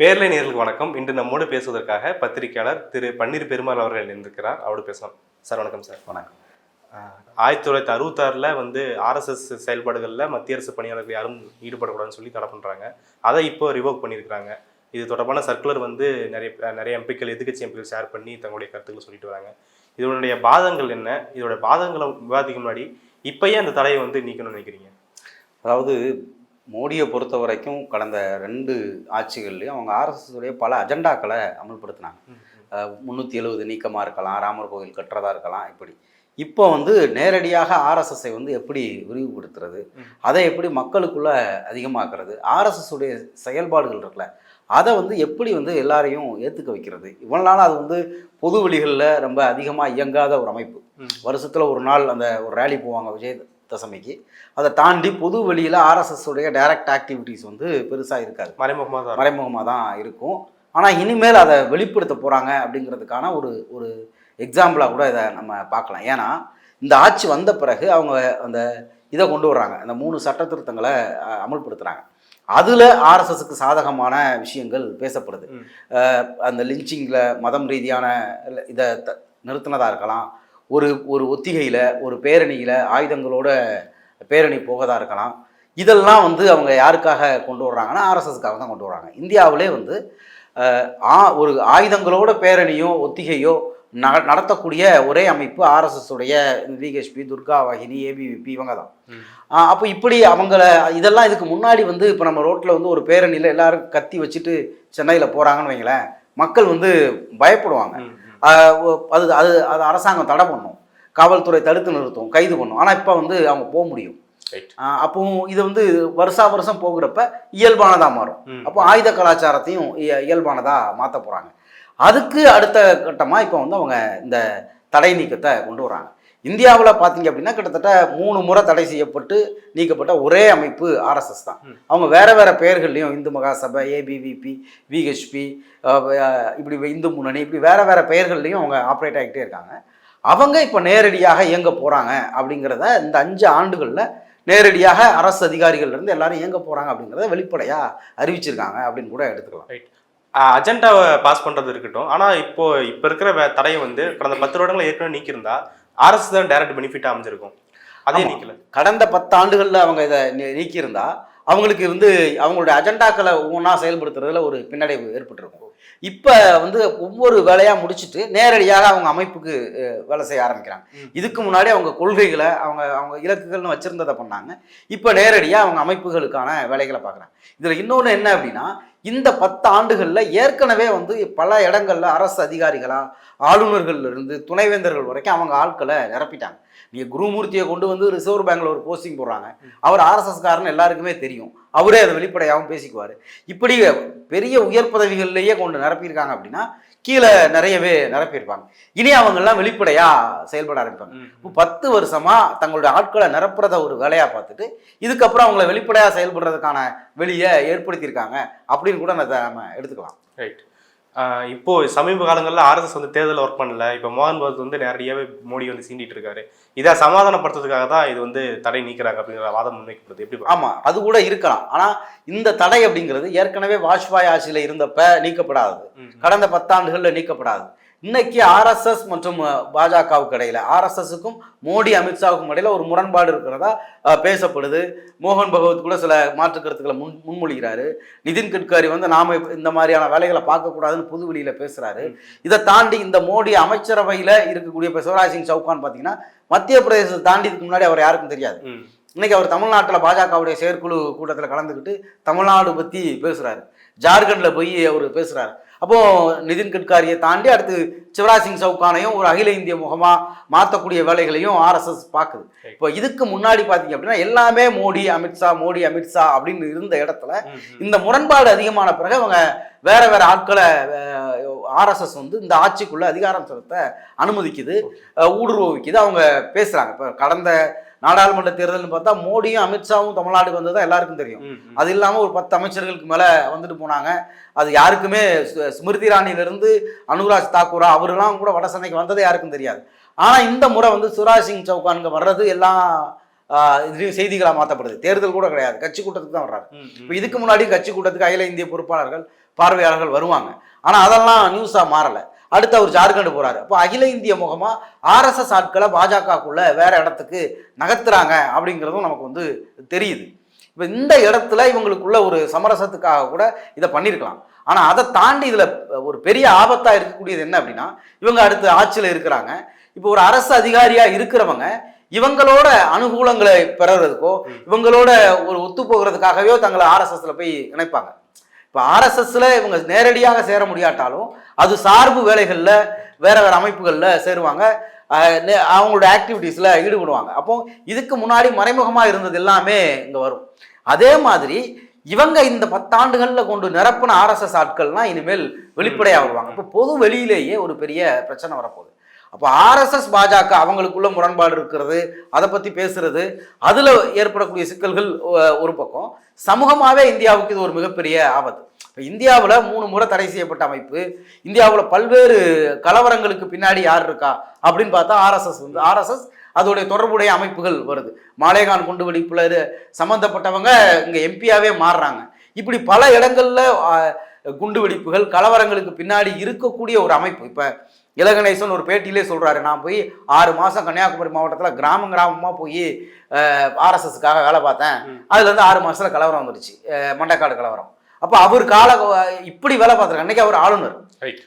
பேர்லை நேர்களுக்கு வணக்கம். இன்று நம்மோடு பேசுவதற்காக பத்திரிகையாளர் திரு பன்னீர் பெருமாள் அவர்கள் இருந்திருக்கிறார் அவரோடு பேசலாம். சார் வணக்கம் சார். வணக்கம். ஆயிரத்தி தொள்ளாயிரத்தி அறுபத்தாறில் வந்து ஆர்எஸ்எஸ் செயல்பாடுகளில் மத்திய அரசு பணியாளர்கள் யாரும் ஈடுபடக்கூடாதுன்னு சொல்லி தடை பண்ணுறாங்க அதை இப்போ ரிவோக் பண்ணியிருக்கிறாங்க. இது தொடர்பான சர்க்குலர் வந்து நிறைய நிறைய எம்பிக்கள் எதிர்க்கட்சி எம்பிக்கள் ஷேர் பண்ணி தங்களுடைய கருத்துக்களை சொல்லிட்டு வராங்க. இதனுடைய பாதங்கள் என்ன? இதோட பாதங்களை விவாதிக்க முன்னாடி இப்பயே அந்த தடையை வந்து நீக்கணும்னு நினைக்கிறீங்க? அதாவது மோடியை பொறுத்த வரைக்கும் கடந்த ரெண்டு ஆட்சிகள்லையும் அவங்க ஆர்எஸ்எஸ் உடைய பல அஜெண்டாக்களை அமல்படுத்தினாங்க. முந்நூற்றி எழுபது நீக்கமாக இருக்கலாம் ராமர் கோவில் கட்டுறதா இருக்கலாம் இப்படி. இப்போ வந்து நேரடியாக ஆர்எஸ்எஸ்ஸை வந்து எப்படி விரிவுபடுத்துறது. அதை எப்படி மக்களுக்குள்ள அதிகமாக்குறது? ஆர்எஸ்எஸ் உடைய செயல்பாடுகள் இருக்குல்ல அதை வந்து எப்படி வந்து எல்லாரையும் ஏற்றுக்க வைக்கிறது? இவ்வளோ நாள் அது வந்து பொது வெளிகளில் ரொம்ப அதிகமாக இயங்காத ஒரு அமைப்பு. வருஷத்தில் ஒரு நாள் அந்த ஒரு ரேலி போவாங்க விஜய். தசமிக்கு. அதை தாண்டி பொது வெளியில் ஆர்எஸ்எஸ் உடைய டைரக்ட் ஆக்டிவிட்டீஸ் வந்து பெருசாக இருக்காது. மறைமுகமாக தான் மறைமுகமாக தான் இருக்கும். ஆனால் இனிமேல் அதை வெளிப்படுத்த போகிறாங்க அப்படிங்கிறதுக்கான ஒரு ஒரு எக்ஸாம்பிளாக கூட இதை நம்ம பார்க்கலாம். ஏன்னா இந்த ஆட்சி வந்த பிறகு அவங்க அந்த இதை கொண்டு வர்றாங்க. அந்த மூணு சட்ட திருத்தங்களை அமல்படுத்துகிறாங்க அதில் ஆர்எஸ்எஸ்க்கு சாதகமான விஷயங்கள் பேசப்படுது. அந்த லிஞ்சிங்கில் மதம் ரீதியான இதை த நிறுத்தினதாக இருக்கலாம். ஒரு ஒரு ஒத்திகையில் ஒரு பேரணியில் ஆயுதங்களோட பேரணி போகதா இருக்கலாம். இதெல்லாம் வந்து அவங்க யாருக்காக கொண்டு வர்றாங்கன்னா ஆர்எஸ்எஸ்க்காக தான் கொண்டு வர்றாங்க. இந்தியாவிலே வந்து ஆ- ஒரு ஆயுதங்களோட பேரணியோ ஒத்திகையோ ந நடத்தக்கூடிய ஒரே அமைப்பு ஆர்எஸ்எஸ் உடைய விஹெச்பி துர்கா வாகினி ஏபிவிபி இவங்க தான். அப்போ இப்படி அவங்கள இதெல்லாம் இதுக்கு முன்னாடி வந்து இப்போ நம்ம ரோட்டில் வந்து ஒரு பேரணியில் எல்லாரும் கத்தி வச்சுட்டு சென்னையில் போகிறாங்கன்னு வைங்களேன் மக்கள் வந்து பயப்படுவாங்க. அது அது அது அரசாங்கம் தடை பண்ணும். காவல்துறை தடுத்து நிறுத்தும் கைது பண்ணும். ஆனால் இப்போ வந்து அவங்க போக முடியும். அப்போ இது வந்து வருஷா வருஷம் போகிறப்ப இயல்பானதாக மாறும். அப்போ ஆயுத கலாச்சாரத்தையும் இய- இயல்பானதாக மாற்ற போகிறாங்க அதுக்கு அடுத்த கட்டமாக இப்போ வந்து அவங்க இந்த தடை நீக்கத்தை கொண்டு வராங்க. இந்தியாவில் பார்த்தீங்க அப்படின்னா கிட்டத்தட்ட மூணு முறை தடை செய்யப்பட்டு நீக்கப்பட்ட ஒரே அமைப்பு ஆர்எஸ்எஸ் தான். அவங்க வேற வேற பெயர்கள்லையும் இந்து மகாசபை ஏபிவிபி விஹெச்பி இப்படி இந்து முன்னணி இப்படி வேற வேற பெயர்கள்லையும் அவங்க ஆப்ரேட் ஆகிட்டே இருக்காங்க. அவங்க இப்போ நேரடியாக இயங்க போகிறாங்க அப்படிங்கிறத இந்த அஞ்சு ஆண்டுகளில் நேரடியாக அரசு அதிகாரிகள்ல இருந்து எல்லாரும் இயங்க போகிறாங்க அப்படிங்கிறத வெளிப்படையாக அறிவிச்சிருக்காங்க அப்படின்னு கூட எடுத்துக்கலாம். அஜெண்டாவை பாஸ் பண்றது இருக்கட்டும். ஆனா இப்போ இப்ப இருக்கிற தடையை வந்து கடந்த பத்து வருடங்களை ஏற்கனவே நீக்கியிருந்தா அரசு தான் டைரக்ட் பெனிஃபிட் அமைஞ்சிருக்கும். அதே. நீக்கல. கடந்த பத்து ஆண்டுகளில் அவங்க இதை நீக்கியிருந்தா அவங்களுக்கு வந்து அவங்களுடைய அஜெண்டாக்களை ஒவ்வொன்றா செயல்படுத்துறதுல ஒரு பின்னடைவு ஏற்பட்டிருக்கும். இப்போ வந்து ஒவ்வொரு வேலையாக முடிச்சுட்டு நேரடியாக அவங்க அமைப்புக்கு வேலை செய்ய ஆரம்பிக்கிறாங்க. இதுக்கு முன்னாடி அவங்க கொள்கைகளை அவங்க அவங்க இலக்குகள்னு வச்சுருந்ததை பண்ணாங்க. இப்போ நேரடியாக அவங்க அமைப்புகளுக்கான வேலைகளை பார்க்குறாங்க. இதில் இன்னொன்று என்ன அப்படின்னா இந்த பத்து ஆண்டுகளில் ஏற்கனவே வந்து பல இடங்களில் அரசு அதிகாரிகளாக ஆளுநர்கள்ல இருந்து துணைவேந்தர்கள் வரைக்கும் அவங்க ஆட்களை நிரப்பிட்டாங்க. நீங்கள் குருமூர்த்தியை கொண்டு வந்து ரிசர்வ் பேங்கில் ஒரு போஸ்டிங் போடுறாங்க. அவர் ஆர்எஸ்எஸ்காரன்னு எல்லாருக்குமே தெரியும். அவரே அதை வெளிப்படையாகவும் பேசிக்குவார். இப்படி பெரிய உயர் பதவிகள்லேயே கொண்டு நிரப்பியிருக்காங்க அப்படின்னா கீழே நிறையவே நிரப்பியிருப்பாங்க. இனி அவங்கெல்லாம் வெளிப்படையாக செயல்பட ஆரம்பிப்பாங்க. பத்து வருஷமா தங்களுடைய ஆட்களை நிரப்புறத ஒரு வேலையா பார்த்துட்டு இதுக்கப்புறம் அவங்கள வெளிப்படையா செயல்படுறதுக்கான வெளியை ஏற்படுத்தியிருக்காங்க அப்படின்னு கூட நம்ம எடுத்துக்கலாம். ரைட் இப்போ சமீப காலங்களில் ஆர்எஸ்எஸ் வந்து தேர்தல் ஒர்க் பண்ணல. இப்போ மோகன் பகவத் வந்து நேரடியாவே மோடி வந்து சீண்டிட்டு இருக்காரு. இதை சமாதானப்படுத்துறதுக்காக தான் இது வந்து தடை நீக்கிறாங்க அப்படிங்கிற வாதம் முன்வைக்கப்படுது. எப்படி பாக்குறீங்க? ஆமா அது கூட இருக்கலாம். ஆனா இந்த தடை அப்படிங்கிறது ஏற்கனவே வாஜ்பாய் ஆட்சியில இருந்தப்ப நீக்கப்படாதது. ம். கடந்த பத்தாண்டுகள்ல நீக்கப்படாது இன்னைக்கு ஆர்எஸ்எஸ் மற்றும் பாஜகவுக்கு இடையில ஆர்எஸ்எஸ்க்கும் மோடி அமித்ஷாவுக்கும் இடையில ஒரு முரண்பாடு இருக்கிறதா பேசப்படுது. மோகன் பகவத் கூட சில மாற்று கருத்துக்களை முன் முன்மொழிகிறாரு. நிதின் கட்கரி வந்து நாம இந்த மாதிரியான வேலைகளை பார்க்கக்கூடாதுன்னு புது வெளியில பேசுறாரு. இதை தாண்டி இந்த மோடி அமைச்சரவையில இருக்கக்கூடிய இப்ப சிவராஜ் சிங் சௌகான் பாத்தீங்கன்னா மத்திய பிரதேசத்தை தாண்டி இதுக்கு முன்னாடி அவர் யாருக்கும் தெரியாது. இன்னைக்கு அவர் தமிழ்நாட்டில் பாஜகவுடைய செயற்குழு கூட்டத்தில் கலந்துக்கிட்டு தமிழ்நாடு பற்றி பேசுகிறாரு ஜார்க்கண்டில் போய் அவர் பேசுகிறாரு அப்போ நிதின் கட்காரியை தாண்டி அடுத்து சிவராஜ் சிங் சவுகானையும் ஒரு அகில இந்திய முகமாக மாற்றக்கூடிய வேலைகளையும் ஆர்எஸ்எஸ் பார்க்குது. இப்போ இதுக்கு முன்னாடி பார்த்தீங்க அப்படின்னா எல்லாமே மோடி அமித்ஷா மோடி அமித்ஷா அப்படின்னு இருந்த இடத்துல. இந்த முரண்பாடு அதிகமான பிறகு அவங்க வேற வேற ஆட்களை ஆர்எஸ்எஸ் வந்து இந்த ஆட்சிக்குள்ள அதிகாரம் செலுத்த அனுமதிக்குது அஹ், ஊடுருவ வைக்குது அவங்க பேசுறாங்க. இப்போ கடந்த நாடாளுமன்ற தேர்தல்னு பார்த்தா மோடியும் அமித்ஷாவும் தமிழ்நாட்டுக்கு வந்தது எல்லாருக்கும் தெரியும். அது இல்லாமல் ஒரு பத்து அமைச்சர்களுக்கு மேலே வந்துட்டு போனாங்க. அது யாருக்குமே ஸ்ம- ஸ்மிருதி இராணியிலிருந்து அனுராஜ் தாக்கூரா அவரெல்லாம் கூட வட சென்னைக்கு வந்ததே யாருக்கும் தெரியாது. ஆனால் இந்த முறை வந்து சிவராஜ் சிங் சௌகானுங்க வர்றது எல்லாம் ஆஹ் இது செய்திகளாக மாற்றப்படுது தேர்தல் கூட கிடையாது. கட்சி கூட்டத்துக்கு தான் வர்றாரு. இப்போ இதுக்கு முன்னாடி கட்சி கூட்டத்துக்கு அகில இந்திய பொறுப்பாளர்கள் பார்வையாளர்கள் வருவாங்க. ஆனால் அதெல்லாம் நியூஸாக மாறலை. அடுத்து அவர் ஜார்க்கண்ட் போறாரு. அப்போ அகில இந்திய முகமா ஆர்எஸ்எஸ் ஆட்களை பாஜகக்குள்ள வேற இடத்துக்கு நகர்த்துறாங்க அப்படிங்கிறதும் நமக்கு வந்து தெரியுது. இப்போ இந்த இடத்துல இவங்களுக்குள்ள ஒரு சமரசத்துக்காக கூட இதை பண்ணியிருக்கலாம் ஆனால் அதை தாண்டி இதில் ஒரு பெரிய ஆபத்தாக இருக்கக்கூடியது என்ன அப்படின்னா இவங்க அடுத்து ஆட்சியில் இருக்கிறாங்க. இப்போ ஒரு அரசு அதிகாரியாக இருக்கிறவங்க இவங்களோட அனுகூலங்களை பெறறதுக்கோ இவங்களோட ஒரு ஒத்து போகிறதுக்காகவே தங்களை ஆர்எஸ்எஸ்ல போய் இணைப்பாங்க. இப்போ ஆர்எஸ்எஸ்ல இவங்க நேரடியாக சேர முடியாட்டாலும் அது சார்பு வேலைகளில் வேற வேற அமைப்புகளில் சேருவாங்க. அவங்களோட ஆக்டிவிட்டீஸில் ஈடுபடுவாங்க. அப்போ இதுக்கு முன்னாடி மறைமுகமாக இருந்தது எல்லாமே இங்கே வரும். அதே மாதிரி இவங்க இந்த பத்தாண்டுகளில் கொண்டு நிரப்பின ஆர்எஸ்எஸ் ஆட்கள்னா இனிமேல் வெளிப்படையாக வருவாங்க இப்போ பொது வெளியிலேயே ஒரு பெரிய பிரச்சனை வரப்போகுது. அப்போ ஆர்எஸ்எஸ் பாஜக அவங்களுக்குள்ள முரண்பாடு இருக்கிறது அதை பற்றி பேசுறது அதில் ஏற்படக்கூடிய சிக்கல்கள் ஒரு பக்கம். சமூகமாகவே இந்தியாவுக்கு இது ஒரு மிகப்பெரிய ஆபத்து. இந்தியாவில் மூணு முறை தடை செய்யப்பட்ட அமைப்பு. இந்தியாவில் பல்வேறு கலவரங்களுக்கு பின்னாடி யார் இருக்கா? அப்படின்னு பார்த்தா ஆர்எஸ்எஸ் வந்து ஆர்எஸ்எஸ் அதோடைய தொடர்புடைய அமைப்புகள் வருது. மாலேகான் குண்டு வெடிப்புல சம்மந்தப்பட்டவங்க இங்கே எம்பியாவே மாறுறாங்க. இப்படி பல இடங்கள்ல குண்டு வெடிப்புகள் கலவரங்களுக்கு பின்னாடி இருக்கக்கூடிய ஒரு அமைப்பு. இப்போ இலகணேசன் ஒரு பேட்டியிலே சொல்றாரு நான் போய் ஆறு மாசம் கன்னியாகுமரி மாவட்டத்தில் கிராமம் கிராமமாக போய் ஆர்எஸ்எஸ்க்காக வேலை பார்த்தேன். அதுல இருந்து ஆறு மாசத்துல கலவரம் வந்துருச்சு. மண்டைக்காடு கலவரம். அப்போ அவர் கால இப்படி வேலை பார்த்துருக்காங்க. அன்னைக்கு அவர் ஆளுநர்.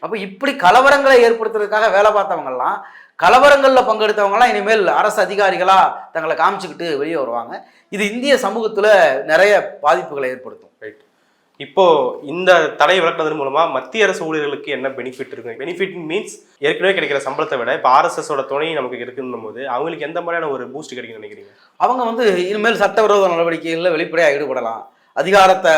அப்போ இப்படி கலவரங்களை ஏற்படுத்துறதுக்காக வேலை பார்த்தவங்கலாம் கலவரங்களில் பங்கெடுத்தவங்கலாம் இனிமேல் அரசு அதிகாரிகளா தங்களை காமிச்சுக்கிட்டு வெளியே வருவாங்க. இது இந்திய சமூகத்துல நிறைய பாதிப்புகளை ஏற்படுத்தும். ரைட் இப்போ இந்த தடை விளக்குனதன் மூலமா மத்திய அரசு ஊழியர்களுக்கு என்ன பெனிஃபிட் இருக்கு? பெனிஃபிட் மீன்ஸ் ஏற்கனவே கிடைக்கிற சம்பளத்தை விட இப்போ ஆர்எஸ்எஸோட துணை நமக்கு இருக்குன்னும் போது அவங்களுக்கு எந்த மாதிரியான ஒரு பூஸ்ட் கிடைக்கும்னு நினைக்கிறீங்க? அவங்க வந்து இனிமேல் சட்டவிரோத நடவடிக்கைகளில் வெளிப்படையாக ஈடுபடலாம். அதிகாரத்தை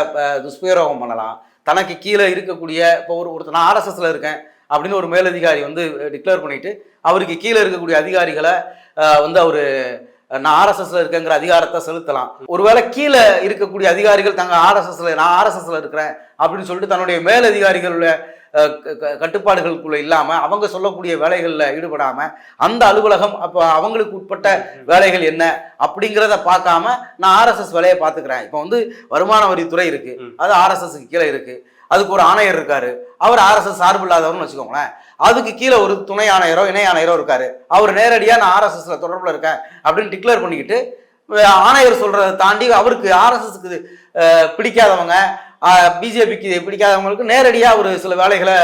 துஷ்பிரயோகம் பண்ணலாம். தனக்கு கீழே இருக்கக்கூடிய இப்போ ஒரு ஒருத்தர் நான் ஆர்எஸ்எஸ்ல இருக்கேன் அப்படின்னு ஒரு மேலதிகாரி வந்து டிக்ளேர் பண்ணிட்டு அவருக்கு கீழே இருக்கக்கூடிய அதிகாரிகளை வந்து அவர் நான் ஆர்எஸ்எஸ்ல இருக்கேங்கிற அதிகாரத்தை செலுத்தலாம். ஒருவேளை கீழே இருக்கக்கூடிய அதிகாரிகள் தங்க ஆர்எஸ்எஸ்ல நான் ஆர்எஸ்எஸ்ல இருக்கிறேன் அப்படின்னு சொல்லிட்டு தன்னுடைய மேலதிகாரிகளுடைய கட்டுப்பாடுகளுக்குள்ள இல்லாம அவங்க சொல்லக்கூடிய வேலைகளில் ஈடுபடாம அந்த அலுவலகம் அப்போ அவங்களுக்கு உட்பட்ட வேலைகள் என்ன அப்படிங்கிறத பார்க்காம நான் ஆர்எஸ்எஸ் வேலையை பார்த்துக்கிறேன். இப்போ வந்து வருமான வரித்துறை இருக்கு. ம். அது ஆர்எஸ்எஸ்க்கு கீழே இருக்கு. அதுக்கு ஒரு ஆணையர் இருக்காரு. அவர் ஆர்எஸ்எஸ் சார்பு இல்லாதவர்னு வச்சுக்கோங்களேன். அதுக்கு கீழே ஒரு துணை ஆணையரோ இணை ஆணையரோ இருக்காரு. அவர் நேரடியாக நான் ஆர்எஸ்எஸ்ல தொடர்பில் இருக்கேன் அப்படின்னு டிக்ளேர் பண்ணிக்கிட்டு ஆணையர் சொல்றதை தாண்டி அவருக்கு ஆர்எஸ்எஸ்க்கு பிடிக்காதவங்க பிஜேபிக்கு பிடிக்காதவங்களுக்கு நேரடியாக ஒரு சில வேலைகளை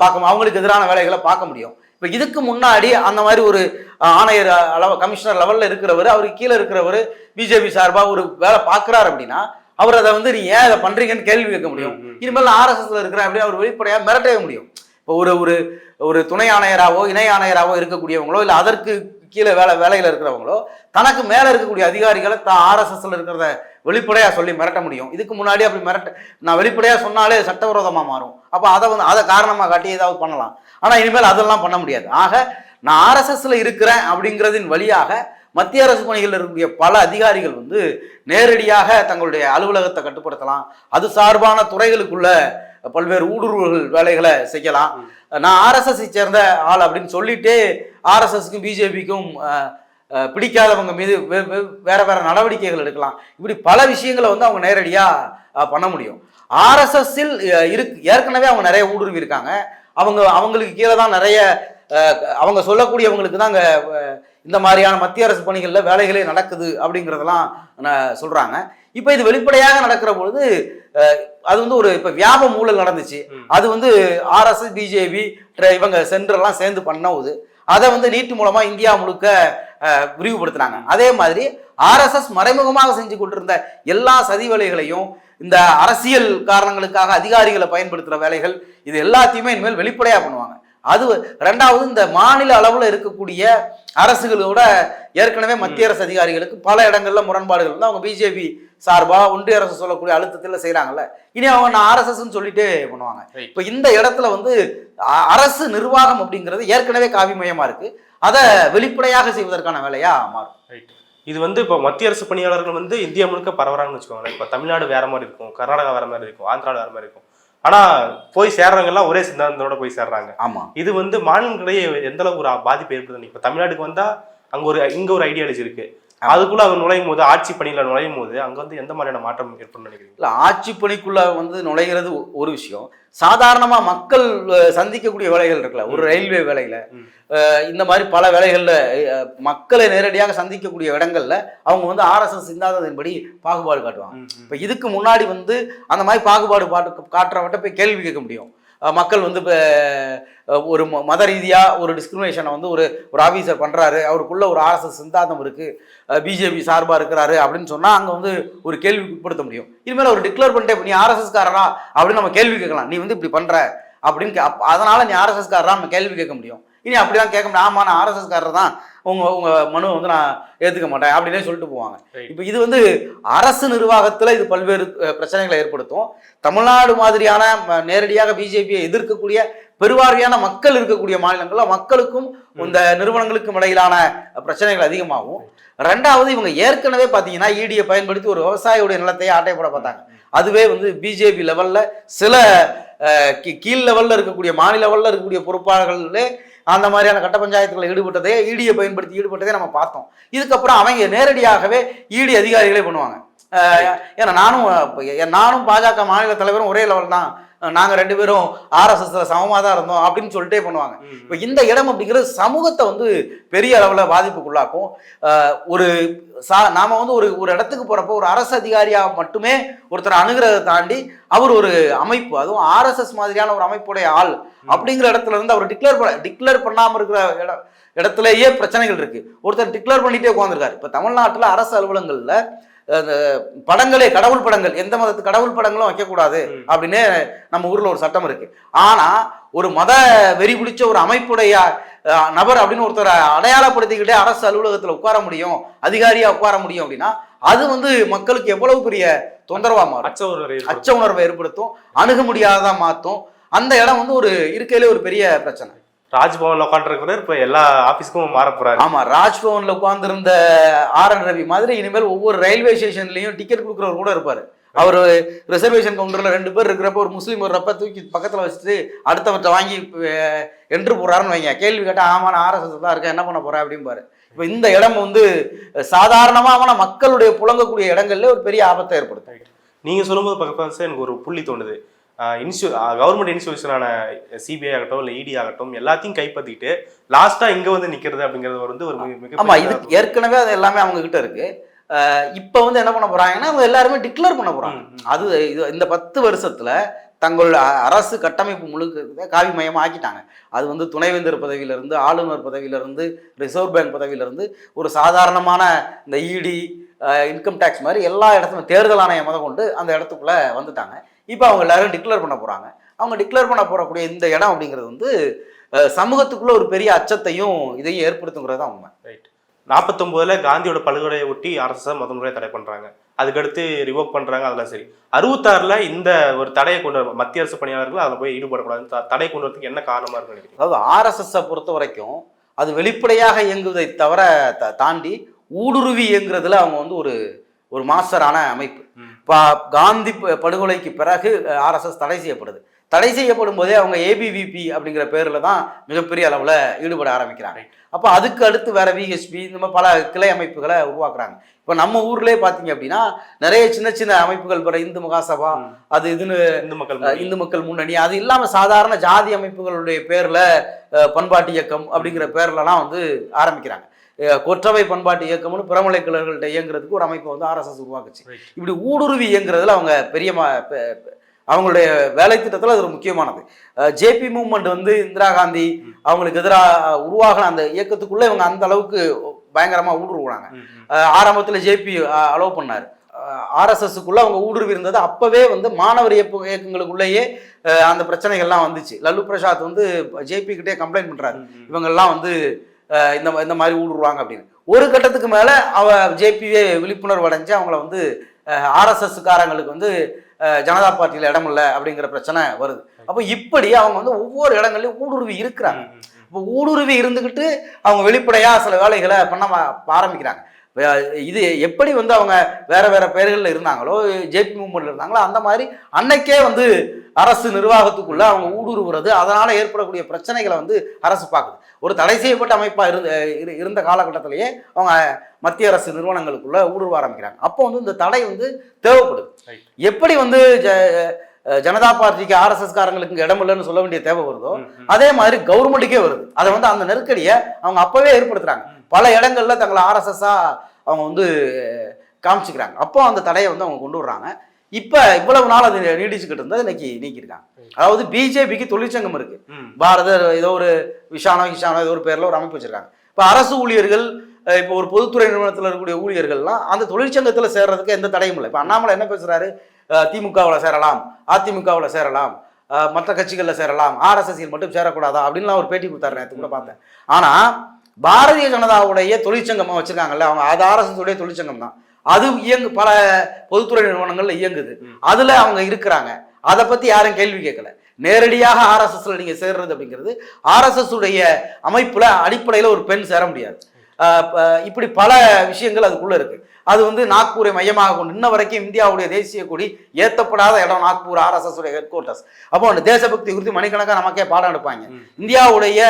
பார்க்க அவங்களுக்கு எதிரான வேலைகளை பார்க்க முடியும். இப்போ இதுக்கு முன்னாடி அந்த மாதிரி ஒரு ஆணையர் அளவு கமிஷனர் லெவலில் இருக்கிறவர் அவருக்கு கீழே இருக்கிறவர் பிஜேபி சார்பாக ஒரு வேலை பார்க்குறாரு அப்படின்னா அவர் அதை வந்து நீ ஏன் இதை பண்றீங்கன்னு கேள்வி கேட்க முடியும். இனிமேல் நான் ஆர்எஸ்எஸ்ல இருக்கிறேன் அப்படி அவர் வெளிப்படையாக மிரட்டவே முடியும். இப்போ ஒரு ஒரு ஒரு துணை ஆணையராவோ இணை ஆணையராவோ இருக்கக்கூடியவங்களோ இல்லை அதற்கு கீழே வேலை வேலையில் இருக்கிறவங்களோ தனக்கு மேலே இருக்கக்கூடிய அதிகாரிகளை தான் ஆர்எஸ்எஸ்ல இருக்கிறத வெளிப்படையாக சொல்லி மிரட்ட முடியும். இதுக்கு முன்னாடி அப்படி மிரட்ட நான் வெளிப்படையாக சொன்னாலே சட்டவிரோதமாக மாறும். அப்போ அதை வந்து அதை காரணமாக காட்டி ஏதாவது பண்ணலாம். ஆனால் இனிமேல் அதெல்லாம் பண்ண முடியாது. ஆக நான் ஆர்எஸ்எஸ்ல இருக்கிறேன் அப்படிங்கிறதின் வழியாக மத்திய அரசு பணிகளில் இருக்கக்கூடிய பல அதிகாரிகள் வந்து நேரடியாக தங்களுடைய அலுவலகத்தை கட்டுப்படுத்தலாம். அது சார்பான துறைகளுக்குள்ள பல்வேறு ஊடுருவல்கள் வேலைகளை செய்யலாம். நான் ஆர்எஸ்எஸ் சேர்ந்த ஆள் அப்படின்னு சொல்லிட்டு ஆர்எஸ்எஸ்க்கும் பிஜேபிக்கும் பிடிக்காதவங்க மீது வேற வேற நடவடிக்கைகள் எடுக்கலாம். இப்படி பல விஷயங்களை வந்து அவங்க நேரடியாக பண்ண முடியும். ஆர்எஸ்எஸ்ஸில் இருக்கு ஏற்கனவே அவங்க நிறைய ஊடுருவி இருக்காங்க. அவங்க அவங்களுக்கு கீழே தான் நிறைய அவங்க சொல்லக்கூடியவங்களுக்கு தான் அங்கே இந்த மாதிரியான மத்திய அரசு பணிகளில் வேலைகளே நடக்குது அப்படிங்கிறதெல்லாம் சொல்கிறாங்க இப்போ இது வெளிப்படையாக நடக்கிற பொழுது அது வந்து ஒரு இப்போ வியாப மூலல் நடந்துச்சு. அது வந்து ஆர்எஸ்எஸ் பிஜேபி இவங்க சென்ட்ரெல்லாம் சேர்ந்து பண்ணவுது அதை வந்து நீட்டு மூலமா இந்தியா முழுக்க விரிவுபடுத்துனாங்க. அதே மாதிரி ஆர்எஸ்எஸ் மறைமுகமாக செஞ்சு கொண்டிருந்த எல்லா சதி வேலைகளையும் இந்த அரசியல் காரணங்களுக்காக அதிகாரிகளை பயன்படுத்துகிற வேலைகள் இது எல்லாத்தையுமே இனிமேல் வெளிப்படையாக பண்ணுவாங்க. அது ரெண்டாவது இந்த மாநில அளவில் இருக்கக்கூடிய அரசுகளோட ஏற்கனவே மத்திய அரசு அதிகாரிகளுக்கு பல இடங்கள்ல முரண்பாடுகள் வந்து அவங்க பிஜேபி சார்பா ஒன்றிய அரசு சொல்லக்கூடிய அழுத்தத்தில் செய்கிறாங்கல்ல இனி அவங்க நான் ஆர்எஸ்எஸ்ன்னு சொல்லிட்டே பண்ணுவாங்க. இப்போ இந்த இடத்துல வந்து அரசு நிர்வாகம் அப்படிங்கிறது ஏற்கனவே காவிமயமா இருக்கு. அதை வெளிப்படையாக செய்வதற்கான வேலையா மாறும். ரைட் இது வந்து இப்போ மத்திய அரசு பணியாளர்கள் வந்து இந்தியா முழுக்க பரவறாங்கன்னு வச்சுக்கோங்களேன். இப்போ தமிழ்நாடு வேற மாதிரி இருக்கும் கர்நாடகா வேற மாதிரி இருக்கும் ஆந்திரா வேற மாதிரி இருக்கும். ஆனா போய் சேர்றவங்க எல்லாம் ஒரே சித்தாந்தத்தோட போய் சேர்றாங்க. ஆமா. இது வந்து மாநிலங்களிடையே எந்த அளவுக்கு ஒரு பாதிப்பு ஏற்படுது இப்போ தமிழ்நாட்டுக்கு வந்தா அங்க ஒரு இங்க ஒரு ஐடியாலஜி இருக்கு. அதுக்குள்ள அவங்க நுழையும் போது ஆட்சி பணியில நுழையும் போது அங்க வந்து எந்த மாதிரியான மாற்றம் ஏற்படும் நினைக்கிறீங்க? இல்லை ஆட்சி பணிக்குள்ள வந்து நுழைகிறது ஒரு விஷயம். சாதாரணமா மக்கள் சந்திக்கக்கூடிய வேலைகள் இருக்குல்ல ஒரு ரயில்வே வேலையில. இந்த மாதிரி பல வேலைகள்ல மக்களை நேரடியாக சந்திக்கக்கூடிய இடங்கள்ல அவங்க வந்து ஆர்எஸ்எஸ் சிந்தாந்தத்தின்படி பாகுபாடு காட்டுவாங்க. இப்போ இதுக்கு முன்னாடி வந்து அந்த மாதிரி பாகுபாடு பாட்டு காட்டுறவட்ட போய் கேள்வி கேட்க முடியும். மக்கள் வந்து இப்போ ஒரு மத ரீதியாக ஒரு டிஸ்கிரிமினேஷனை வந்து ஒரு ஒரு ஆஃபீஸர் பண்ணுறாரு அவருக்குள்ள ஒரு ஆர்எஸ்எஸ் சிந்தாந்தம் இருக்குது பிஜேபி சார்பாக இருக்கிறாரு அப்படின்னு சொன்னால் அங்கே வந்து ஒரு கேள்விக்கு உட்படுத்த முடியும். இனிமேல் அவர் டிக்ளேர் பண்ணிட்டே நீ ஆர்எஸ்எஸ் காரரா அப்படின்னு நம்ம கேள்வி கேட்கலாம். நீ வந்து இப்படி பண்ணுற அப்படின்னு கே- அதனால நீ ஆர்எஸ்எஸ் காரரா நம்ம கேள்வி கேட்க முடியும். இனி அப்படிலாம் கேட்க முடியும் ஆமா நான் ஆர்எஸ்எஸ் காரர் தான். உங்க உங்க மனுவை வந்து நான் ஏத்துக்க மாட்டேன். அப்படின்னே சொல்லிட்டு போவாங்க. இப்போ இது வந்து அரசு நிர்வாகத்துல இது பல்வேறு பிரச்சனைகளை ஏற்படுத்தும். தமிழ்நாடு மாதிரியான நேரடியாக பிஜேபியை எதிர்க்கக்கூடிய பெருவாரியான மக்கள் இருக்கக்கூடிய மாநிலங்கள்ல மக்களுக்கும் இந்த நிறுவனங்களுக்கும் இடையிலான பிரச்சனைகள் அதிகமாகும். ரெண்டாவது இவங்க ஏற்கனவே பார்த்தீங்கன்னா ஈடியை பயன்படுத்தி ஒரு விவசாயியுடைய நிலத்தையே ஆட்டைப்பட பார்த்தாங்க. அதுவே வந்து பிஜேபி லெவல்ல சில கீழ் லெவல்ல இருக்கக்கூடிய மாநில லெவல்ல இருக்கக்கூடிய பொறுப்பாளர்களே அந்த மாதிரியான கட்ட பஞ்சாயத்துகளில் ஈடுபட்டதே ஈடியை பயன்படுத்தி ஈடுபட்டதே நம்ம பார்த்தோம். இதுக்கப்புறம் அவங்க நேரடியாகவே ஈடி அதிகாரிகளே பண்ணுவாங்க. ஏன்னா நானும் நானும் பாஜக மாநில தலைவரும் ஒரே லெவல் தான். நாங்கள் ரெண்டு பேரும் ஆர்எஸ்எஸ்ல சமமாக தான் இருந்தோம் அப்படின்னு சொல்லிட்டே பண்ணுவாங்க. இப்போ இந்த இடம் அப்படிங்கிறது சமூகத்தை வந்து பெரிய அளவில் பாதிப்புக்குள்ளாக்கும். ஒரு சா நாம வந்து ஒரு ஒரு இடத்துக்கு போறப்போ ஒரு அரசு அதிகாரியா மட்டுமே ஒருத்தர் அணுகிறதை தாண்டி அவர் ஒரு அமைப்பு அதுவும் ஆர்எஸ்எஸ் மாதிரியான ஒரு அமைப்புடைய ஆள் அப்படிங்கிற இடத்துல இருந்து அவர் டிக்ளேர் பண்ண டிக்ளேர் பண்ணாம இருக்கிற இடம் இடத்துலயே பிரச்சனைகள் இருக்கு. ஒருத்தர் டிக்ளேர் பண்ணிட்டே உட்காந்துருக்காரு இப்போ தமிழ்நாட்டில் அரசு அலுவலகங்கள்ல படங்களே கடவுள் படங்கள் எந்த மதத்து கடவுள் படங்களும் வைக்கக்கூடாது. அப்படின்னு நம்ம ஊர்ல ஒரு சட்டம் இருக்கு ஆனா ஒரு மத வெறி பிடிச்ச ஒரு அமைப்புடைய நபர் அப்படின்னு ஒருத்தரை அடையாளப்படுத்திக்கிட்டே அரசு அலுவலகத்துல உட்கார முடியும் அதிகாரியா உட்கார முடியும் அப்படின்னா அது வந்து மக்களுக்கு எவ்வளவு பெரிய தொந்தரவா மாறும் அச்ச ஏற்படுத்தும். அச்ச உணர்வை ஏற்படுத்தும் அணுக முடியாததா மாத்தும் அந்த இடம் வந்து ஒரு இருக்கையிலே ஒரு பெரிய பிரச்சனை ராஜ்பவன்ல உட்காந்துருக்கிறார் இப்ப எல்லா ஆபீஸ்க்கும் மாற போறாரு ஆமா ராஜ்பவன்ல உட்கார்ந்திருந்த ஆர் என் ரவி மாதிரி இனிமேல் ஒவ்வொரு ரயில்வே ஸ்டேஷன்லயும் டிக்கெட் கொடுக்குறவர் கூட இருப்பாரு. அவர் ரிசர்வேஷன் கவுண்டர்ல ரெண்டு பேர் இருக்கிறப்ப ஒரு முஸ்லீம் வர்றப்ப தூக்கி பக்கத்துல வச்சுட்டு அடுத்தவற்றை வாங்கி என்று போறாருன்னு வைங்க. கேள்வி கேட்டா ஆமா நான் ஆர்எஸ்எஸ் தான் இருக்கேன். என்ன பண்ண போறேன்? அப்படிம்பாரு. இப்போ இந்த இடம் வந்து சாதாரணமான மக்களுடைய புழங்கக்கூடிய இடங்கள்ல ஒரு பெரிய ஆபத்தை ஏற்படுத்தும். நீங்க சொல்லும்போது பக்கத்து எனக்கு ஒரு புள்ளி தோணுது. இன்ஸ்டியூ கவர்மெண்ட் இன்ஸ்டியூஷனான சிபிஐ ஆகட்டும் இல்லை இடி ஆகட்டும் எல்லாத்தையும் கைப்பற்றிட்டு லாஸ்டா இங்க வந்து நிக்கிறது அப்படிங்கிறது வந்து ஒரு மிக- மிகப்பெரிய ஆமா இது ஏற்கனவே அது எல்லாமே அவங்க கிட்ட இருக்கு. அஹ் இப்போ வந்து என்ன பண்ண போறாங்கன்னா அவங்க எல்லாருமே டிக்ளேர் பண்ண போறாங்க. ம். அது இது இந்த பத்து வருஷத்துல தங்கள் அ- அரசு கட்டமைப்பு முழுக்க காவிமயமா ஆக்கிட்டாங்க. அது வந்து துணைவேந்தர் பதவியிலிருந்து ஆளுநர் பதவியிலிருந்து ரிசர்வ் பேங்க் பதவியிலிருந்து ஒரு சாதாரணமான இந்த இடி இன்கம் டேக்ஸ் மாதிரி எல்லா இடத்துலையும் தேர்தல் ஆணையம் முத கொண்டு அந்த இடத்துக்குள்ள வந்துட்டாங்க. இப்போ அவங்க எல்லாரும் டிக்ளேர் பண்ண போறாங்க. அவங்க டிக்ளேர் பண்ண போறக்கூடிய இந்த இடம் அப்படிங்கிறது வந்து சமூகத்துக்குள்ள ஒரு பெரிய அச்சத்தையும் இதையும் ஏற்படுத்துங்கிறது தான் உண்மை. ரைட் நாற்பத்தொம்போதுல காந்தியோட படுகொலையை ஒட்டி அரசை முத முறையை தடை பண்றாங்க. அதுக்கடுத்து ரிவோக் பண்றாங்க அதெல்லாம் சரி. அறுபத்தாறுல இந்த ஒரு தடையை கொண்டு வர- மத்திய அரசு பணியாளர்கள் அதில் போய் ஈடுபடக்கூடாது தடை கொண்டு வரதுக்கு என்ன காரணமா இருக்குன்னு நினைக்கிறீங்க? அதாவது ஆர்எஸ்எஸ்ஸை பொறுத்த வரைக்கும் அது வெளிப்படையாக இயங்குவதை தவிர த- தாண்டி ஊடுருவி இயங்குறதுல அவங்க வந்து ஒரு ஒரு மாஸ்டரான அமைப்பு. இப்போ காந்தி ப- படுகொலைக்கு பிறகு ஆர்எஸ்எஸ் தடை செய்யப்படுது. தடை செய்யப்படும் போதே அவங்க ஏபிவிபி அப்படிங்கிற பேர்ல தான் மிகப்பெரிய அளவில் ஈடுபட ஆரம்பிக்கிறாங்க. அப்போ அதுக்கு அடுத்து வேற விஹெச்பி இந்த மாதிரி பல கிளை அமைப்புகளை உருவாக்குறாங்க. இப்போ நம்ம ஊர்லேயே பார்த்தீங்க அப்படின்னா நிறைய சின்ன சின்ன அமைப்புகள் பிற இந்து மகாசபா. அது இதுன்னு இந்து மக்கள். இந்து மக்கள் முன்னணி அது இல்லாம சாதாரண ஜாதி அமைப்புகளுடைய பேர்ல பண்பாட்டு இயக்கம் அப்படிங்கிற பேர்லலாம் வந்து ஆரம்பிக்கிறாங்க. கொற்றவை பண்பாட்டு இயக்கம்னு பிரமலை கிளர்கள்ட்ட இயங்குறதுக்கு ஒரு அமைப்பு வந்து ஆர்எஸ்எஸ் உருவாக்குச்சு. இப்படி ஊடுருவி இயங்குறதுல அவங்க பெரிய அவங்களுடைய வேலை திட்டத்தில் அது ஒரு முக்கியமானது. ஜேபி மூவ்மெண்ட் வந்து இந்திரா காந்தி அவங்களுக்கு எதிராக உருவாகின அந்த இயக்கத்துக்குள்ள இவங்க அந்த அளவுக்கு பயங்கரமா ஊடுருவாங்க ம், ம். ஆரம்பத்தில் ஜேபி அலோவ் பண்ணார். ஆர்எஸ்எஸ்க்குள்ள அவங்க ஊடுருவி இருந்தது அப்பவே வந்து மாணவர் இயக்க இயக்கங்களுக்குள்ளேயே அந்த பிரச்சனைகள்லாம் வந்துச்சு. லல்லு பிரசாத் வந்து ஜேபி கிட்டே கம்ப்ளைண்ட் ம். இவங்கெல்லாம் வந்து இந்த இந்த மாதிரி ஊடுருவாங்க அப்படின்னு. ஒரு கட்டத்துக்கு மேல அவ ஜேபியே விழிப்புணர்வு அடைஞ்சு அவங்கள வந்து ஆர்எஸ்எஸ் காரங்களுக்கு வந்து ஜனதா பார்ட்டியில இடம் இல்லை அப்படிங்கிற பிரச்சனை வருது. அப்போ இப்படி அவங்க வந்து ஒவ்வொரு இடங்கள்லயும் ஊடுருவி இருக்கிறாங்க. இப்போ ஊடுருவி இருந்துக்கிட்டு அவங்க வெளிப்படையா சில வேலைகளை பண்ண ஆரம்பிக்கிறாங்க. இது எப்படி வந்து அவங்க வேற வேற பெயர்களில் இருந்தாங்களோ ஜேபி மூமெண்ட்ல இருந்தாங்களோ அந்த மாதிரி அன்னைக்கே வந்து அரசு நிர்வாகத்துக்குள்ள அவங்க ஊடுருவுறது அதனால ஏற்படக்கூடிய பிரச்சனைகளை வந்து அரசு பார்க்குது. ஒரு தடை செய்யப்பட்ட அமைப்பா இருந்த இரு- இருந்த காலகட்டத்திலேயே அவங்க மத்திய அரசு நிறுவனங்களுக்குள்ள ஊடுருவ ஆரம்பிக்கிறாங்க. அப்போ வந்து இந்த தடை வந்து தேவைப்படுது. எப்படி வந்து ஜ- ஜனதா பார்ட்டிக்கு ஆர்எஸ்எஸ் காரங்களுக்கு இடம் இல்லைன்னு சொல்ல வேண்டிய தேவை வருதோ. அதே மாதிரி கவர்மெண்ட்டுக்கே வருது. அதை வந்து அந்த நெருக்கடியை அவங்க அப்பவே ஏற்படுத்துறாங்க. பல இடங்கள்ல தங்களை ஆர்எஸ்எஸ்ஸா அவங்க வந்து காமிச்சுக்கிறாங்க. அப்போ அந்த தடையை வந்து அவங்க கொண்டு வர்றாங்க. இப்போ இவ்வளவு நாள் அது நீடிச்சுக்கிட்டு இருந்தது இன்னைக்கு நீக்கியிருக்காங்க. அதாவது பிஜேபிக்கு தொழிற்சங்கம் இருக்கு. பாரத ஏதோ ஒரு விஷானோ கிஷானோ ஏதோ ஒரு பேர்ல ஒரு அமைப்பு வச்சிருக்காங்க. இப்போ அரசு ஊழியர்கள் இப்போ ஒரு பொதுத்துறை நிறுவனத்தில் இருக்கக்கூடிய ஊழியர்கள்லாம் அந்த தொழிற்சங்கத்தில் சேர்றதுக்கு எந்த தடையும் இல்லை. இப்போ அண்ணாமலை என்ன பேசுறாரு? திமுகவில் சேரலாம் அதிமுகவில் சேரலாம் மற்ற கட்சிகளில் சேரலாம் ஆர்எஸ்எஸ்சியில் மட்டும் சேரக்கூடாதா அப்படின்லாம் ஒரு பேட்டி கொடுத்தாரு நேற்று கூட பார்த்தேன். ஆனால் பாரதிய ஜனதாவுடைய தொழிற்சங்கமாக வச்சிருக்காங்கல்ல அவங்க அது ஆர்எஸ்எஸ் உடைய தொழிற்சங்கம் தான். அது இயங்கு பல பொதுத்துறை நிறுவனங்கள்ல இயங்குது. அதுல அவங்க இருக்கிறாங்க. அதை பத்தி யாரும் கேள்வி கேட்கல. நேரடியாக ஆர்எஸ்எஸ்ல நீங்க சேர்றது அப்படிங்கிறது ஆர்எஸ்எஸ் உடைய அமைப்புல அடிப்படையில ஒரு பெண் சேர முடியாது. இப்படி பல விஷயங்கள் அதுக்குள்ள இருக்கு. அது வந்து நாக்பூரை மையமாக கொண்டு இன்ன வரைக்கும் இந்தியாவுடைய தேசிய கொடி ஏத்தப்படாத இடம் நாக்பூர் ஆர்எஸ்எஸ் உடைய ஹெட் குவார்ட்டர்ஸ் அப்போ அந்த தேசபக்தி குறித்து மணிக்கணக்காக நமக்கே பாடம் எடுப்பாங்க. இந்தியாவுடைய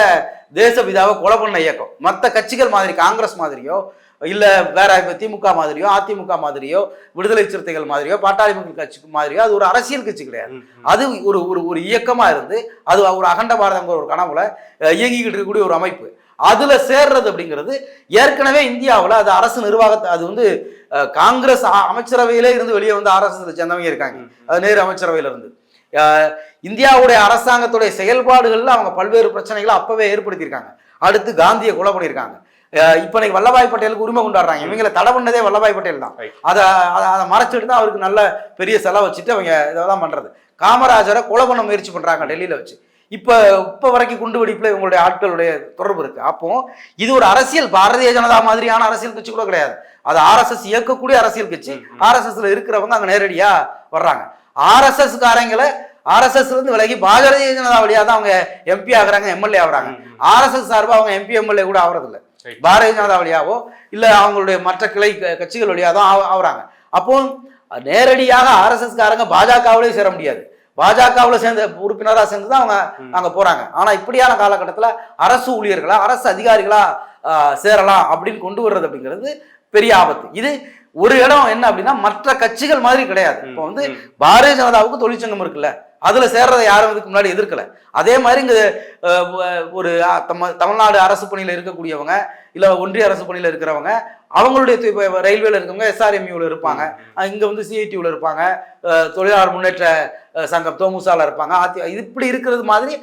தேசபிதாவை கொலை பண்ண இயக்கம். மற்ற கட்சிகள் மாதிரி காங்கிரஸ் மாதிரியோ இல்ல வேற திமுக மாதிரியோ அதிமுக மாதிரியோ விடுதலை சிறுத்தைகள் மாதிரியோ பாட்டாளி மக்கள் கட்சி மாதிரியோ அது ஒரு அரசியல் கட்சி கிடையாது. அது ஒரு ஒரு ஒரு இயக்கமா இருந்து அது ஒரு அகண்ட பாரதங்கிற ஒரு கனவுல இயங்கிக்கிட்டு இருக்கக்கூடிய ஒரு அமைப்பு. அதுல சேர்றது அப்படிங்கிறது ஏற்கனவே இந்தியாவுல அது அரசு நிர்வாகத்தை அது வந்து காங்கிரஸ் அமைச்சரவையிலே இருந்து வெளியே வந்து ஆர்எஸ்எஸ் சேர்ந்தவங்க இருக்காங்க. அது நேரு அமைச்சரவையில இருந்து. இந்தியாவுடைய அரசாங்கத்துடைய செயல்பாடுகள்ல அவங்க பல்வேறு பிரச்சனைகளை அப்பவே ஏற்படுத்தியிருக்காங்க. அடுத்து காந்தியை கொலை பண்ணியிருக்காங்க. இப்ப இன்னைக்கு வல்லபாய் பட்டேலுக்கு உரிமை கொண்டாடுறாங்க. இவங்களை தடை பண்ணதே வல்லபாய் பட்டேல் தான். அதை அதை அதை மறைச்சிட்டு தான் அவருக்கு நல்ல பெரிய செலவு வச்சுட்டு அவங்க இதெல்லாம் பண்றது. காமராஜரை கொலை பண்ண முயற்சி பண்றாங்க டெல்லியில வச்சு. இப்ப இப்ப வரைக்கும் குண்டு வெடிப்புல இவங்களுடைய ஆட்களுடைய தொடர்பு இருக்கு. அப்போ இது ஒரு அரசியல். பாரதிய ஜனதா மாதிரியான அரசியல் கட்சி கூட கிடையாது. அது ஆர்எஸ்எஸ் இயக்கக்கூடிய அரசியல் கட்சி. ஆர்எஸ்எஸ்ல இருக்கிறவங்க அங்க நேரடியா வர்றாங்க. ஆர்எஸ்எஸ் காரங்களை ஆர்எஸ்எஸ் இருந்து விலகி பாரதிய ஜனதா வழியா தான் அவங்க எம்பி ஆகுறாங்க எம்எல்ஏ ஆகுறாங்க. ஆர்எஸ்எஸ் சார்பா அவங்க எம்பி எம்எல்ஏ கூட ஆகுறதில்ல. பாரதிய ஜனதா வழியாவோ இல்ல அவங்களுடைய மற்ற கிளை கட்சிகள் வழியா தான் ஆகுறாங்க அப்போ நேரடியாக ஆர்எஸ்எஸ் காரங்க பாஜகவிலே சேர முடியாது. பாஜகவில் சேர்ந்த உறுப்பினரா சேர்ந்து தான் அவங்க. அங்க போறாங்க. ஆனா இப்படியான காலகட்டத்துல அரசு ஊழியர்களா அரசு அதிகாரிகளா சேரலாம் அப்படின்னு கொண்டு வர்றது அப்படிங்கிறது பெரிய ஆபத்து. இது ஒரு இடம் என்ன அப்படின்னா மற்ற கட்சிகள் மாதிரி கிடையாது. இப்போ வந்து பாரதிய ஜனதாவுக்கு தொழிற்சங்கம் இருக்குல்ல. அதுல சேர்றதை யாரும் இதுக்கு முன்னாடி எதிர்க்கல. அதே மாதிரி இங்க ஒரு தம தமிழ்நாடு அரசு பணியில இருக்கக்கூடியவங்க இல்ல ஒன்றிய அரசு பணியில இருக்கிறவங்க அவங்களுடைய ரயில்வேல இருக்கவங்க எஸ்ஆர்எம்யூல இருப்பாங்க. இங்க வந்து சிஐடியூல இருப்பாங்க. தொழிலாளர் முன்னேற்ற சங்கம் தோமுசால இருப்பாங்க. அதி இப்படி இருக்கிறது மாதிரி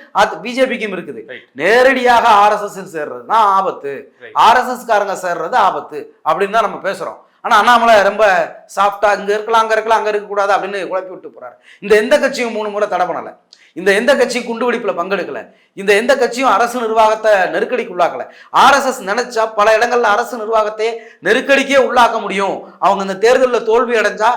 பிஜேபிக்கும் இருக்குது. நேரடியாக ஆர்எஸ்எஸ் சேர்றது தான் ஆபத்து. Right. ஆர்எஸ்எஸ் காரங்க சேர்றது ஆபத்து. அப்படின்னு தான் நம்ம பேசுறோம். ஆனால் அண்ணாமலை ரொம்ப சாஃப்டாக இங்கே இருக்கலாம் அங்கே இருக்கலாம் அங்கே இருக்கக்கூடாது அப்படின்னு குழப்பி விட்டு போறாரு. இந்த எந்த கட்சியும் மூணு முறை தடை பண்ணலை. இந்த எந்த கட்சியும் குண்டு பங்கெடுக்கலை பங்கெடுக்கல. இந்த எந்த கட்சியும் அரசு நிர்வாகத்தை நெருக்கடிக்கு உள்ளாக்கலை. ஆர்எஸ்எஸ் நினைச்சா பல இடங்களில் அரசு நிர்வாகத்தை நெருக்கடிக்கே உள்ளாக்க முடியும். அவங்க இந்த தேர்தலில் தோல்வி அடைஞ்சா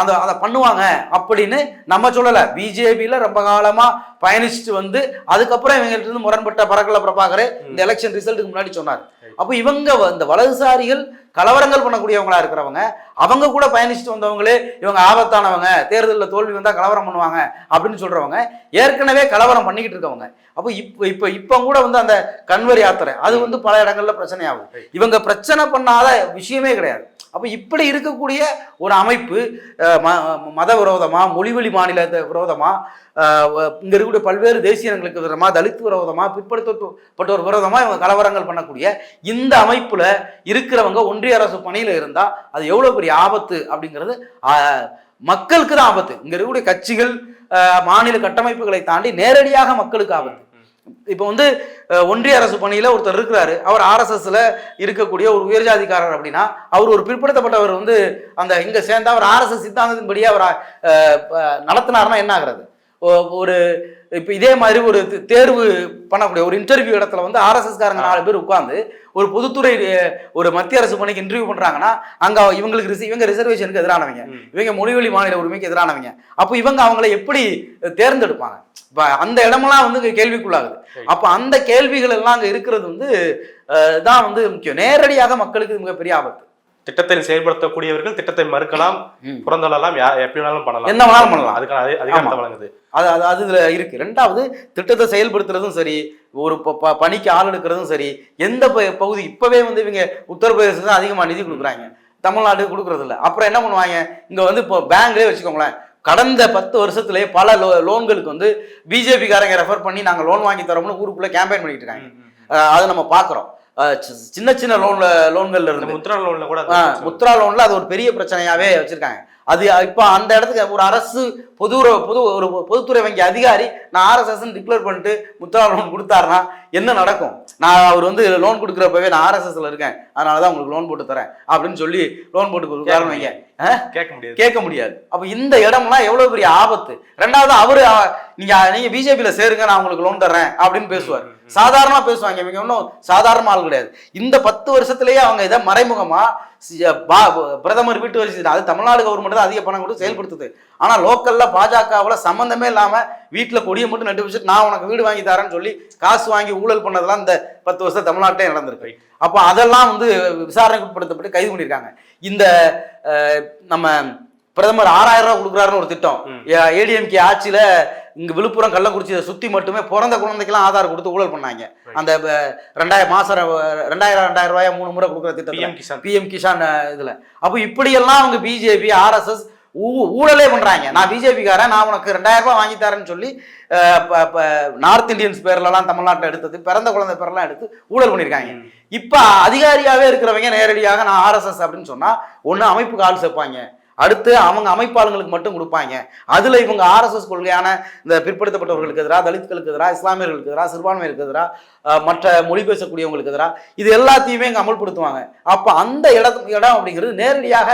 அந்த அதை பண்ணுவாங்க அப்படின்னு நம்ம சொல்லல. பிஜேபியில ரொம்ப காலமா பயணிச்சுட்டு வந்து அதுக்கப்புறம் இவங்கள்ட்ட இருந்து முரண்பட்ட பரக்கல பிரபாகர் இந்த எலெக்ஷன் ரிசல்ட்டுக்கு முன்னாடி சொன்னார். அப்போ இவங்க இந்த வலதுசாரிகள் கலவரங்கள் பண்ணக்கூடியவங்களா இருக்கிறவங்க அவங்க கூட பயணிச்சுட்டு வந்தவங்களே இவங்க ஆபத்தானவங்க தேர்தலில் தோல்வி வந்தா கலவரம் பண்ணுவாங்க அப்படின்னு சொல்றவங்க ஏற்கனவே கலவரம் பண்ணிக்கிட்டு இருக்கவங்க. அப்போ இப்போ இப்போ இப்போ கூட வந்து அந்த கன்வர் யாத்திரை அது வந்து பல இடங்கள்ல பிரச்சனை ஆகுது இவங்க பிரச்சனை பண்ணாத விஷயமே கிடையாது. அப்போ இப்படி இருக்கக்கூடிய ஒரு அமைப்பு ம- மத விரோதமாக மொழிவழி மாநில விரோதமாக இங்கே இருக்கக்கூடிய பல்வேறு தேசியங்களுக்கு விரோதமாக விரோதமா தலித் பிற்படுத்தப்பட்ட பிற்படுத்தப்பட்டோர் விரோதமாக இவங்க கலவரங்கள் பண்ணக்கூடிய இந்த அமைப்பில் இருக்கிறவங்க ஒன்றிய அரசு பணியில் இருந்தால் அது எவ்வளோ பெரிய ஆபத்து அப்படிங்கிறது மக்களுக்கு தான் ஆபத்து. இங்கே இருக்கக்கூடிய கட்சிகள் மாநில கட்டமைப்புகளை தாண்டி நேரடியாக மக்களுக்கு ஆபத்து. இப்போ வந்து ஒன்றிய அரசு பணியில் ஒருத்தர் இருக்கிறாரு. அவர் ஆர்எஸ்எஸ்ல இருக்கக்கூடிய ஒரு உயர்ஜாதிக்காரர் அப்படின்னா அவர் ஒரு பிற்படுத்தப்பட்டவர் வந்து அந்த இங்கே சேர்ந்தா அவர் ஆர்எஸ்எஸ் சித்தாந்தத்தின்படியே அவர் நடத்தினார்னா நடத்தினாருன்னா என்ன ஆகிறது? ஒரு இப்போ இதே மாதிரி ஒரு தேர்வு பண்ணக்கூடிய ஒரு இன்டர்வியூ இடத்துல வந்து ஆர்எஸ்எஸ் காரங்க நாலு பேர் உட்கார்ந்து ஒரு பொதுத்துறை ஒரு மத்திய அரசு பணிக்கு இன்டர்வியூ பண்றாங்கன்னா அங்க இவங்களுக்கு ரிச- இவங்க ரிசர்வேஷனுக்கு எதிரானவங்க. இவங்க மொழிவழி மாநில உரிமைக்கு எதிரானவங்க. அப்போ இவங்க அவங்கள எப்படி தேர்ந்தெடுப்பாங்க? இப்போ அந்த இடமெல்லாம் வந்து கேள்விக்குள்ளாகுது. அப்போ அந்த கேள்விகள் எல்லாம் அங்க இருக்கிறது வந்து தான் வந்து முக்கியம். நேரடியாக மக்களுக்கு மிகப்பெரிய ஆபத்து. திட்டத்தை செயல்படுத்தக்கூடியவர்கள் திட்டத்தை மறுக்கலாம். புறந்தள்ளலாம் எப்படி வேணாலும் பண்ணலாம். என்ன வேணாலும் பண்ணலாம். அதுக்கான அதி- அதிகாரத்தை வழங்குது. அது அது அது இதுல இருக்கு. ரெண்டாவது திட்டத்தை செயல்படுத்துறதும் சரி ஒரு ப- ப- பணிக்கு ஆள் எடுக்கிறதும் சரி எந்த ப- பகுதி இப்பவே வந்து இவங்க உத்தரப்பிரதேசம் தான் அதிகமா நிதி கொடுக்குறாங்க. தமிழ்நாடு கொடுக்கறது இல்ல. அப்புறம் என்ன பண்ணுவாங்க? இங்க வந்து இப்போ பேங்க்லயே வச்சுக்கோங்களேன். கடந்த பத்து வருஷத்துலயே பல லோ லோன்களுக்கு வந்து பிஜேபி காரங்க ரெஃபர் பண்ணி நாங்க லோன் வாங்கி தரோம்னு ஊருக்குள்ள கேம்பெயின் பண்ணிட்டு இருக்காங்க. அதை நம்ம சி- சின்ன சின்ன லோன்ல லோன்கள்ல இருந்து. முத்ரா லோன்ல கூட. முத்ரா லோன்ல அது ஒரு பெரிய பிரச்சனையாவே வச்சிருக்காங்க. அது இப்போ அந்த இடத்துக்கு ஒரு அரசு பொது பொது ஒரு பொதுத்துறை வங்கி அதிகாரி நான் ஆர்எஸ்எஸ் டிக்ளேர் பண்ணிட்டு முத்ரா லோன் கொடுத்தாருன்னா என்ன நடக்கும்? நான் அவர் வந்து லோன் கொடுக்குறப்பவே நான் ஆர்எஸ்எஸ்ல இருக்கேன். அதனால தான் உங்களுக்கு லோன் போட்டு தரேன் அப்படின்னு சொல்லி லோன் போட்டு கொடுக்குறாருன்னு வைங்க கேட்க முடியாது. கேட்க முடியாது. அப்ப இந்த இடம்லாம் எவ்வளவு பெரிய ஆபத்து? ரெண்டாவது அவரு அ, நீங்க நீங்க பிஜேபியில சேருங்க நான் உங்களுக்கு லோன் தர்றேன் அப்படின்னு பேசுவார். சாதாரணமா பேசுவாங்க. இவங்க ஒன்றும் சாதாரண ஆள் கிடையாது. இந்த பத்து வருஷத்திலேயே அவங்க இதை மறைமுகமா பிரதமர் வீட்டு வரி அது தமிழ்நாடு கவர்மெண்ட் தான் அதிக பணம் கொடுத்து செயல்படுத்துது. ஆனா லோக்கல்ல பாஜகவுல சம்பந்தமே இல்லாம வீட்டுல கொடியை மட்டும் நட்டு வச்சுட்டு நான் உனக்கு வீடு வாங்கி தரேன்னு சொல்லி காசு வாங்கி ஊழல் பண்ணதெல்லாம் இந்த பத்து வருஷம் தமிழ்நாட்டிலே நடந்திருக்கு. அப்போ அதெல்லாம் வந்து விசாரணைக்கு உட்படுத்தப்பட்டு கைது பண்ணியிருக்காங்க. இந்த நம்ம பிரதமர் ஆறாயிரம் ரூபாய் கொடுக்குறாருன்னு ஒரு திட்டம். ஏடிஎம்கே ஆட்சியில இங்க விழுப்புரம் கள்ளக்குறிச்சியை சுத்தி மட்டுமே பிறந்த குழந்தைக்கெல்லாம் ஆதார் கொடுத்து ஊழல் பண்ணாங்க. அந்த ரெண்டாயிரம் அஹ், ரெண்டாயிரம் ரெண்டாயிரம் ரூபாய் மூணு முறை கொடுக்குற திட்டத்தில் பிஎம் கிசான் பிஎம் கிஷான் இதுல. அப்போ இப்படியெல்லாம் அவங்க பிஜேபி ஆர்எஸ்எஸ் ஊழலே பண்றாங்க. நான் பிஜேபிக்காரன் நான் உனக்கு ரெண்டாயிரம் ரூபாய் வாங்கி தரேன்னு சொல்லி நார்த் இந்தியன்ஸ் பேர்லலாம் தமிழ்நாட்டில் எடுத்தது பிறந்த குழந்தை பேர்லாம் எடுத்து ஊழல் பண்ணியிருக்காங்க இப்ப அதிகாரியாவே இருக்கிறவங்க நேரடியாக நான் ஆர்எஸ்எஸ் அப்படின்னு சொன்னா ஒண்ணு அமைப்புக்கு ஆள் சேர்ப்பாங்க. அடுத்து அவங்க அமைப்பாளங்களுக்கு மட்டும் கொடுப்பாங்க. அதுல இவங்க ஆர்எஸ்எஸ் கொள்கையான இந்த பிற்படுத்தப்பட்டவர்களுக்கு எதிராக தலித்களுக்கு எதிராக இஸ்லாமியர்களுக்கு எதிராக சிறுபான்மையருக்கு எதிராக மற்ற மொழி பேசக்கூடியவங்களுக்கு எதிராக இது எல்லாத்தையுமே இங்கே அமல்படுத்துவாங்க. அப்போ அந்த இடம் இடம் அப்படிங்கிறது நேரடியாக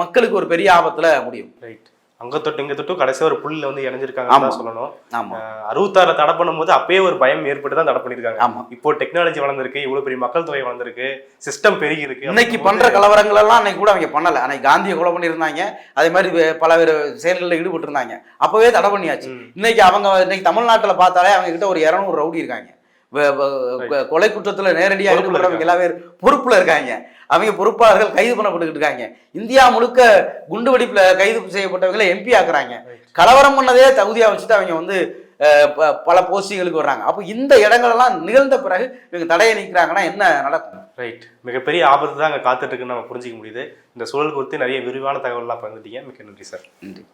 மக்களுக்கு ஒரு பெரிய ஆபத்தில் முடியும். ரைட் அங்க தொட்டு இங்க தொட்டு கடைசியா ஒரு புள்ளில வந்து இணைஞ்சிருக்காங்க சொல்லணும். ஆமா. அறுபத்தாறுல தடை பண்ணும்போது அப்பயே ஒரு பயம் ஏற்பட்டு தான் தடை பண்ணிருக்காங்க. ஆமா. இப்போ டெக்னாலஜி வளர்ந்துருக்கு இவ்வளவு பெரிய மக்கள் தொகை வளர்ந்துருக்கு சிஸ்டம் பெருகி இருக்கு இன்னைக்கு பண்ற கலவரங்கள் எல்லாம் அன்னைக்கு கூட அவங்க பண்ணல. அன்னைக்கு காந்தியை கொலை பண்ணியிருந்தாங்க. அதே மாதிரி வே- பல பேர் செயல்களில் ஈடுபட்டு இருந்தாங்க அப்பவே தடை பண்ணியாச்சு. இன்னைக்கு அவங்க இன்னைக்கு தமிழ்நாட்டுல பார்த்தாலே அவங்க கிட்ட ஒரு இரநூறு ரவுடி இருக்காங்க. கொலை குற்றத்துல நேரடியாக ஈடுபடுறவங்க எல்லா பேர் பொறுப்புல இருக்காங்க. அவங்க பொறுப்பாளர்கள் கைது பண்ணப்பட்டுக்கிட்டு இருக்காங்க. இந்தியா முழுக்க குண்டு வெடிப்புல கைது செய்யப்பட்டவங்களை எம்பி ஆக்குறாங்க. கலவரம் பண்ணதே தகுதியா வச்சுட்டு அவங்க வந்து பல போஸ்டிங்களுக்கு வர்றாங்க. அப்போ இந்த இடங்களெல்லாம் நிகழ்ந்த பிறகு இவங்க தடையை நீக்கிறாங்கன்னா என்ன நடக்கும்? ரைட் மிகப்பெரிய ஆபத்து தான் அங்க காத்துட்டு இருக்குன்னு நம்ம புரிஞ்சிக்க முடியுது. இந்த சூழல் குறித்து நிறைய விரிவான தகவல்லாம் பகிர்ந்துட்டீங்க மிக்க நன்றி சார். நன்றி.